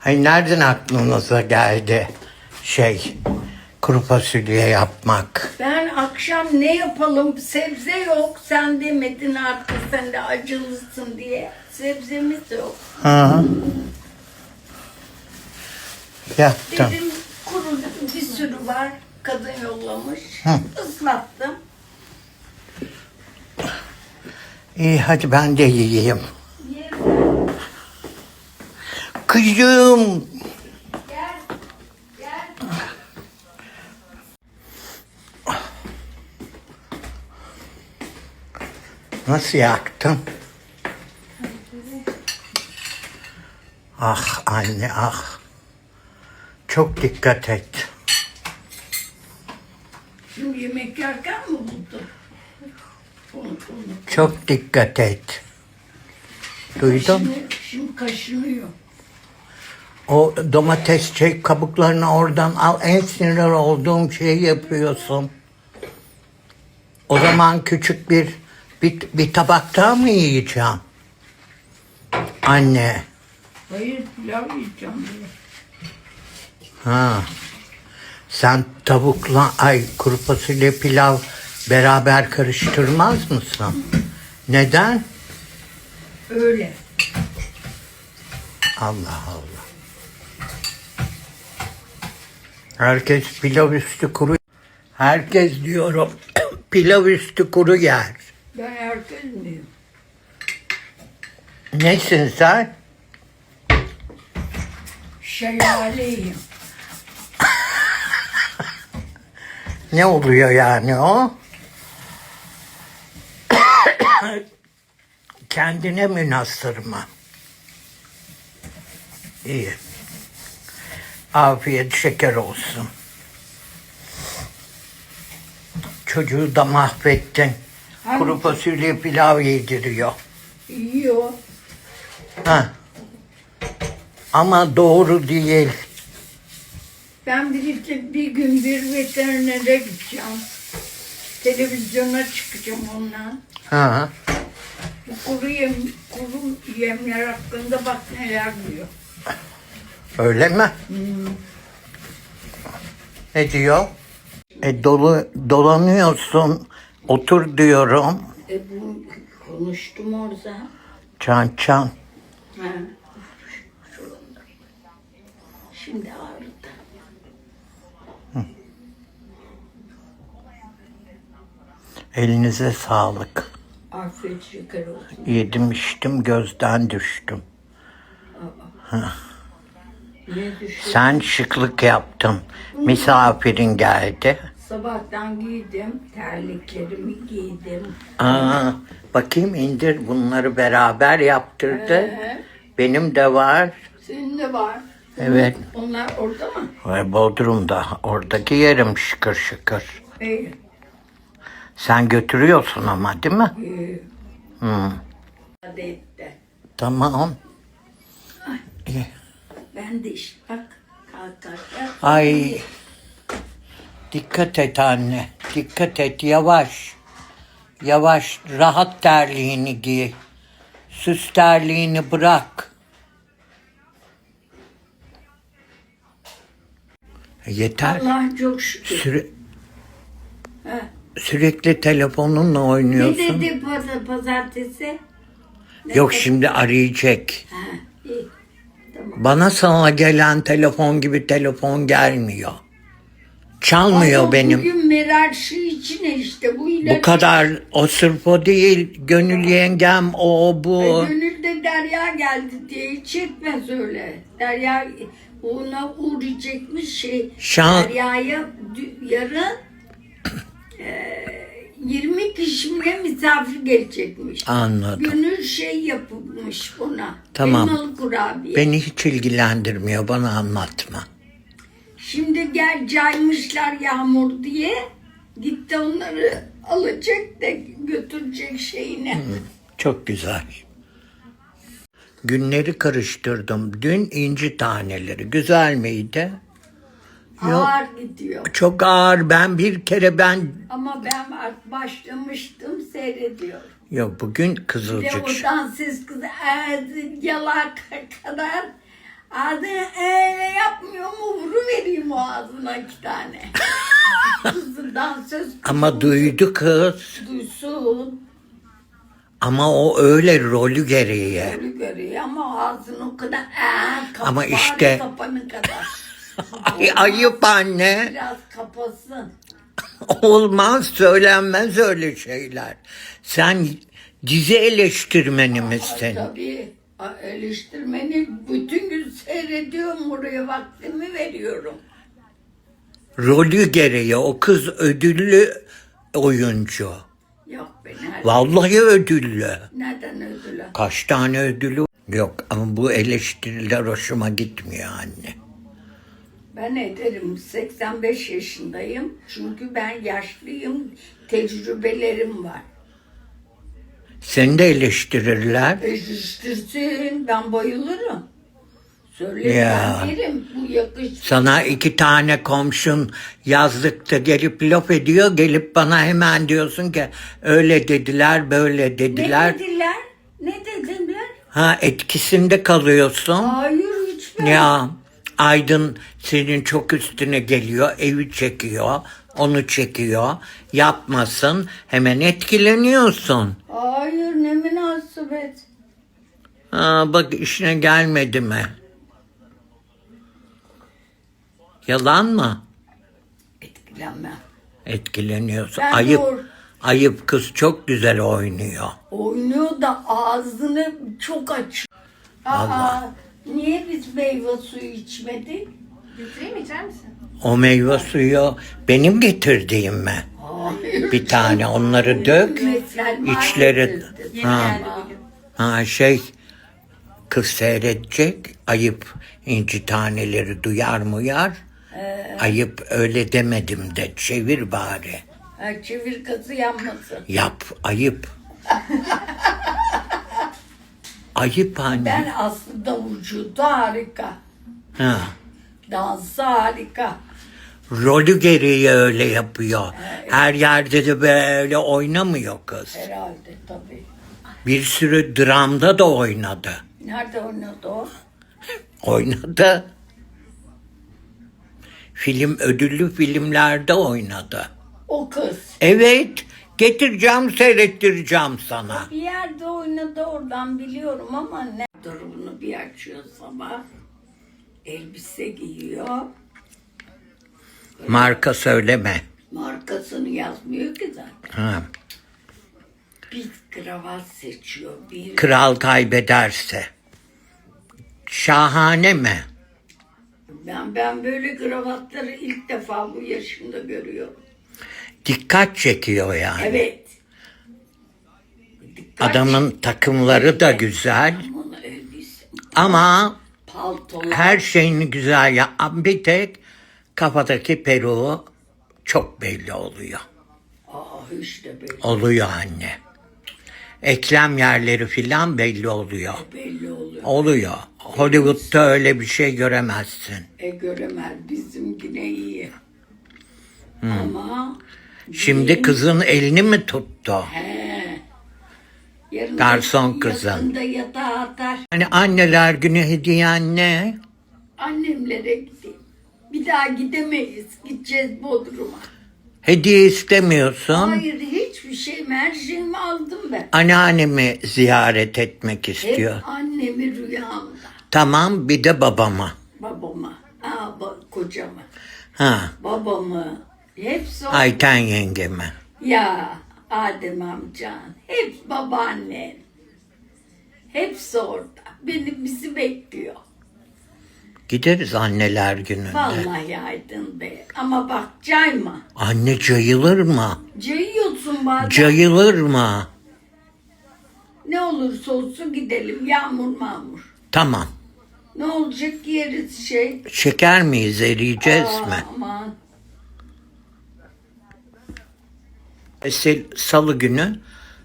Hayır nereden aklınıza geldi şey kuru fasulye yapmak? Ben akşam ne yapalım sebze yok sen demedin artık sen de acılısın diye. Sebzemiz yok. Hı. Yaptım. Dedim kuru bir sürü var kadın yollamış. Hı. Islattım. İyi hadi ben de yiyeyim. Yerim. Kızım. Gel. Gel. Nasıl yaktın? Ah anne ah. Çok dikkat et. Şimdi yemek yerken mi buldun? Çok dikkat et. Duydun? Şimdi, şimdi kaşınıyor. O domates çek kabuklarını oradan al. En sinir olduğum şeyi yapıyorsun. O zaman küçük bir bir, bir tabak daha mı yiyeceğim? Anne. Hayır pilav yiyeceğim. Ha. Sen tavukla ay kuru fasulye pilav beraber karıştırmaz mısın? Neden? Öyle. Allah Allah. Herkes pilav üstü kuru. Herkes diyorum pilav üstü kuru yer. Ben herkes miyim? Nesin sen? Şelaleyim. Ne oluyor yani o? Kendine münasır mı? İyi. Afiyet şeker olsun. Çocuğu da mahvettin. Kuru Hangi? fasulye pilav yediriyor. Yiyor. Ha. Ama doğru değil. Ben bir, bir gün bir veterinere gideceğim. Televizyona çıkacağım ondan. Ha. Bu kuru, yem, kuru yemler hakkında bak neler diyor. Öyle mi? Ne diyor? E dolu, dolanıyorsun. Otur diyorum. E bu konuştum orada. Çan çan. Ha. Şurada. Şimdi ağrıdı. Elinize sağlık. Afiyet şeker olsun. Yedim içtim gözden düştüm. Düşün? Sen şıklık yaptın. Misafirin geldi. Sabahtan giydim, terliklerimi giydim. Aa, bakayım indir bunları beraber yaptırdı. Ee, Benim de var. senin de var. Evet. Onlar orada mı? Ve Bodrum'da. Oradaki yerim şıkır şıkır. İyi. Sen götürüyorsun ama değil mi? iyi. Etti. Tamam. İyi. Ben de işte bak kalkarken. Ay. Dikkat et anne. Dikkat et yavaş. Yavaş rahat terliğini giy. Süs terliğini bırak. Yeter. Allah çok şükür. Süre- Ha. sürekli telefonunla Ne oynuyorsun. dedi paz- pazartesi? Ne Yok dedi? şimdi arayacak. Ha, iyi. Tamam. Bana sana gelen telefon gibi telefon gelmiyor. Çalmıyor Ama benim. Bugün Meral şu içine işte bu ilaç. Bu kadar o sırf o değil. Gönül yengem o bu. E, Gönül'de Derya geldi diye hiç etmez öyle. Derya ona uğrayacakmış şey. Şan- Derya'ya yarın e, 20 kişi mi ne misafir gelecekmiş. Anladım. Gönül şey yapılmış ona. Tamam. Elmalı kurabiye. Beni hiç ilgilendirmiyor. Bana anlatma. Şimdi gel caymışlar yağmur diye. Gitti onları alacak da götürecek şeyine. Çok güzel. Günleri karıştırdım. Dün inci taneleri. Güzel miydi? Ağır gidiyor. Çok ağır. Ben bir kere ben... Ama ben başlamıştım seyrediyorum. Yok bugün kızılcık. o danssız kız e, yalaka kadar Ağzını öyle yapmıyor mu vuru vereyim o ağzına iki tane. Kızı dansöz Ama duydu kız. duysun. Ama o öyle rolü gereği. Öyle görüyor ama ağzını o kadar ee, kap, Ama işte- kapanın kadar. Ay, ayıp anne. Biraz kapasın. Olmaz söylenmez öyle şeyler. Sen dizi eleştirmeni misin? Tabii eleştirmeni bütün gün seyrediyorum oraya vaktimi veriyorum. Rolü gereği o kız ödüllü oyuncu. Yok be nerede? Vallahi ödüllü. Nereden ödülü? Kaç tane ödülü? Yok ama bu eleştiriler hoşuma gitmiyor anne. Ben ederim 85 yaşındayım. Çünkü ben yaşlıyım. Tecrübelerim var. Seni de eleştirirler. Eleştirsin ben bayılırım. Söyle Ya. ben derim bu yakış. Sana iki tane komşun yazlıkta gelip laf ediyor. Gelip bana hemen diyorsun ki öyle dediler böyle Ne dediler. dediler? Ne dediler? Ha etkisinde kalıyorsun. Hayır hiç ben. Ya Aydın senin çok üstüne geliyor, evi çekiyor, onu çekiyor. Yapmasın, hemen etkileniyorsun. Hayır ne münasebet. Ha, bak işine gelmedi mi? Yalan mı? Etkilenmem. Etkileniyorsun. Ben ayıp. doğru- Ayıp kız çok güzel oynuyor. Oynuyor da ağzını çok aç. Aa, niye biz meyve suyu içmedik? Götüreyim mi içer misin? O meyve suyu benim getirdiğim mi? Hayır. Bir tane onları dök. İçleri. Yeni ha, geldi bugün. ha şey kız seyredecek. Ayıp inci taneleri duyar muyar? Ayıp öyle demedim de çevir bari. Çevir kazı yanmasın. Yap ayıp. ayıp anne. Ben aslında vücudu harika. Ha. Dansı harika. Rolü gereği öyle yapıyor. Her yerde de böyle oynamıyor kız. Herhalde tabii. Bir sürü dramda da oynadı. Nerede oynadı o? Oynadı. Film ödüllü filmlerde oynadı. O kız. Evet, getireceğim, seyrettireceğim sana. Bir yerde oynadı oradan biliyorum ama ne? Durumunu bir açıyor sabah. Elbise giyiyor. Marka söyleme. Markasını yazmıyor ki zaten. Ha. Bir kravat seçiyor. Bir Kral kaybederse. Şahane mi? ben ben böyle kravatları ilk defa bu yaşımda görüyorum. Dikkat çekiyor yani. Evet. Dikkat Adamın takımları da güzel ama paltolar. her şeyini güzel ya. Bir tek kafadaki peruğu çok belli oluyor. Aa işte belli, Oluyor anne. Eklem yerleri filan belli oluyor. belli oluyor. Oluyor. Hollywood'da öyle bir şey göremezsin. E göremez bizimkine iyi. Ama Şimdi kızın elini mi tuttu? he, yarın Garson kızın. Yakında yatağa atar. Hani anneler günü hediyen ne? Annemlere gideyim. Bir daha gidemeyiz. Gideceğiz Bodrum'a. Hediye istemiyorsun. Hayır hiçbir şey. Her şeyimi aldım ben. Anneannemi ziyaret etmek Hep istiyor. annemi rüyamda. Tamam bir de babama. Babama. Aa, ba- kocama. Ha, Babamı. Hepsi o. Ayten yengemi. Ya Adem amcan. Hep babaannen. Hepsi orada. Beni bizi bekliyor. Gideriz anneler gününde. Vallahi aydın be. Ama bak cayma. Anne cayılır mı? Cayıyorsun bazen. Cayılır mı? ne olursa olsun gidelim. Yağmur mağmur. Tamam. Ne olacak yeriz şey. Şeker miyiz eriyeceğiz Aa, mi? Aman. Salı günü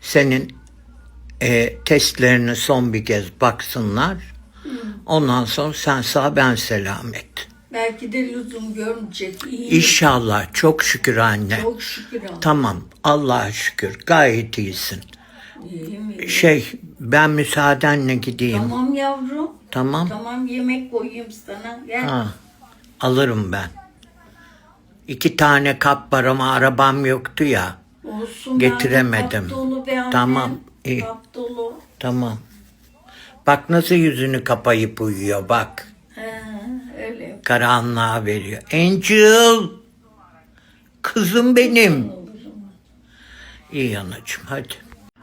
senin e, testlerini son bir kez baksınlar. Ondan sonra sen sağ ben selamet. Belki de lüzum görmeyecek. İyi. İnşallah çok şükür anne. Çok şükür ama. Tamam Allah'a şükür gayet iyisin. İyi mi? Şey ben müsaadenle gideyim. Tamam yavrum. Tamam. Tamam yemek koyayım sana. Gel. Ha, alırım ben. İki tane kap var ama arabam yoktu ya. Olsun. Getiremedim. Kap dolu be annem. Tamam, iyi. Kap dolu. Tamam. Bak nasıl yüzünü kapayıp uyuyor bak. He, öyle. Karanlığa veriyor. Angel. Kızım benim. İyi anacığım hadi.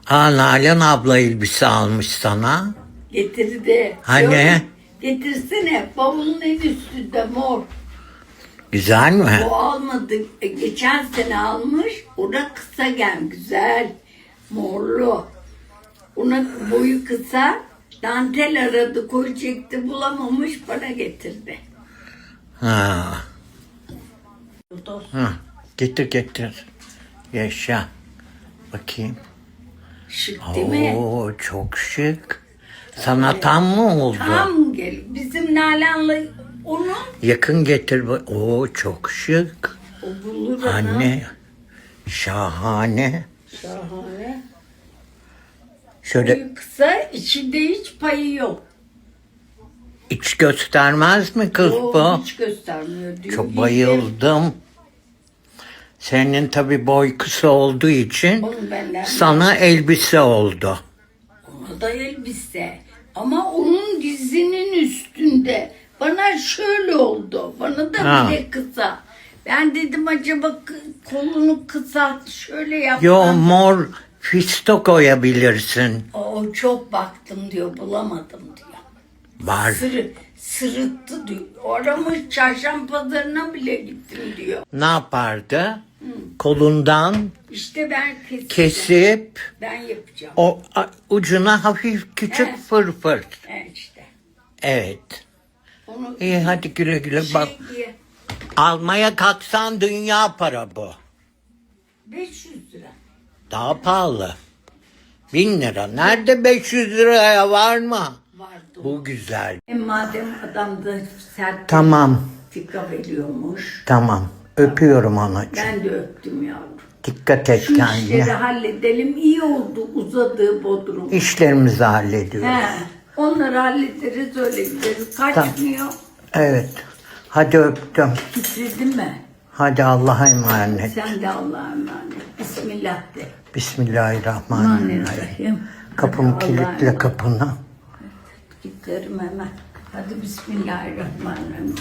Aa Nalan abla elbise almış sana. Getirdi. Hani? Yok, Getirsene. Bavulun en üstünde mor. Güzel mi? O almadı. E, Geçen sene almış. O da kısa gel. Güzel. Morlu. Ona boyu kısa. Dantel aradı. Koyacaktı. Bulamamış. Bana getirdi. Ha. ha. Getir getir. Yaşa. Bakayım. Şık değil mi? Oo çok şık. Sana tam mı oldu? Tam gel. Bizim Nalan'la onu Yakın getir. Oo çok şık. o bulur onu. Anne. Şahane. Şahane. Şöyle Boyu kısa. içinde hiç payı yok. iç göstermez mi kız O bu? hiç göstermiyor diyor. Çok bayıldım. Senin tabi boy kısa olduğu için Onu benden sana elbise oldu. Ona da elbise. Ama onun dizinin üstünde. Bana şöyle oldu. Bana da Ha. bile kısa. Ben dedim acaba kolunu kısalt şöyle yapsam. Yo mor fisto koyabilirsin. O çok baktım diyor bulamadım diyor. Var. Sırı, sırıttı diyor. Aramış çarşamba pazarına bile gittim diyor. Ne yapardı? Kolundan İşte ben keseceğim. kesip Ben yapacağım. o a- ucuna hafif küçük He. fırfır. He işte. Evet. İyi hadi güle güle şey bak. diye. Almaya kalksan dünya para bu. 500 lira. Daha pahalı. Bin lira. Nerede 500 liraya var mı? Vardı. Bu güzel. E madem adam da sert Tamam. tika veriyormuş. Tamam. Öpüyorum anacığım. Ben de öptüm yavrum. Dikkat et Şu işleri kendine. halledelim. İyi oldu uzadığı bodrum. İşlerimizi hallediyoruz. He. Onları hallederiz öyle gideriz. Kaçmıyor. Evet. Hadi öptüm. Titredi mi? Hadi Allah'a emanet. Sen de Allah'a emanet. Bismillah de. Bismillahirrahmanirrahim. Bismillahirrahmanirrahim. Kapımı Hadi Allah'a kilitle emanet. kapını. Giderim hemen. Hadi Bismillahirrahmanirrahim.